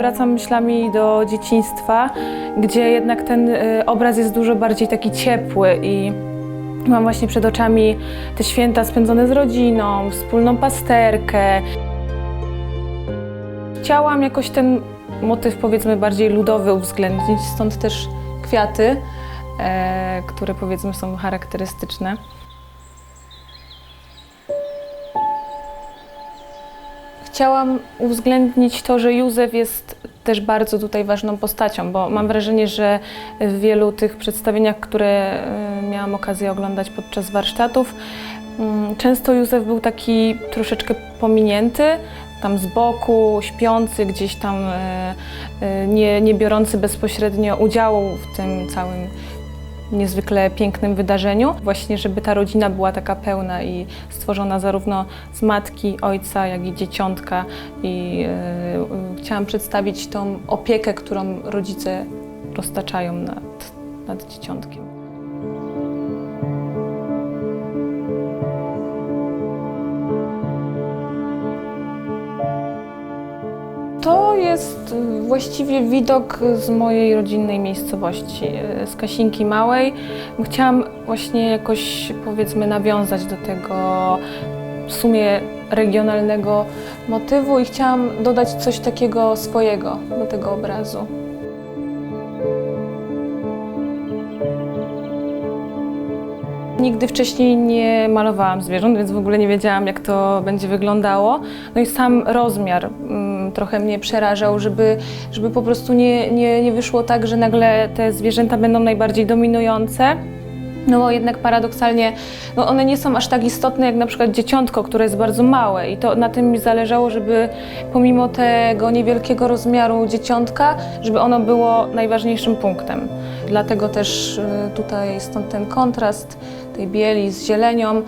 wracam myślami do dzieciństwa, gdzie jednak ten y, obraz jest dużo bardziej taki ciepły i mam właśnie przed oczami te święta spędzone z rodziną, wspólną pasterkę. Chciałam jakoś ten motyw powiedzmy bardziej ludowy uwzględnić, stąd też kwiaty, e, które powiedzmy są charakterystyczne. Chciałam uwzględnić to, że Józef jest też bardzo tutaj ważną postacią, bo mam wrażenie, że w wielu tych przedstawieniach, które e, miałam okazję oglądać podczas warsztatów, mm, często Józef był taki troszeczkę pominięty, tam z boku, śpiący, gdzieś tam e, e, nie, nie biorący bezpośrednio udziału w tym całym niezwykle pięknym wydarzeniu. Właśnie, żeby ta rodzina była taka pełna i stworzona zarówno z matki, ojca, jak i dzieciątka. I e, chciałam przedstawić tą opiekę, którą rodzice roztaczają nad, nad dzieciątkiem. To jest y, właściwie widok z mojej rodzinnej miejscowości, y, z Kasinki Małej. Chciałam właśnie jakoś powiedzmy nawiązać do tego w sumie regionalnego motywu i chciałam dodać coś takiego swojego do tego obrazu. Nigdy wcześniej nie malowałam zwierząt, więc w ogóle nie wiedziałam, jak to będzie wyglądało. No i sam rozmiar mm, trochę mnie przerażał, żeby, żeby po prostu nie, nie, nie wyszło tak, że nagle te zwierzęta będą najbardziej dominujące. No bo jednak paradoksalnie no one nie są aż tak istotne jak na przykład dzieciątko, które jest bardzo małe i to na tym mi zależało, żeby pomimo tego niewielkiego rozmiaru dzieciątka, żeby ono było najważniejszym punktem. Dlatego też y, tutaj stąd ten kontrast tej bieli z zielenią.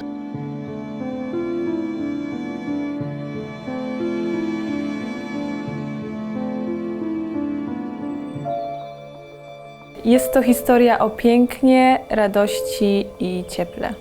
Jest to historia o pięknie, radości i cieple.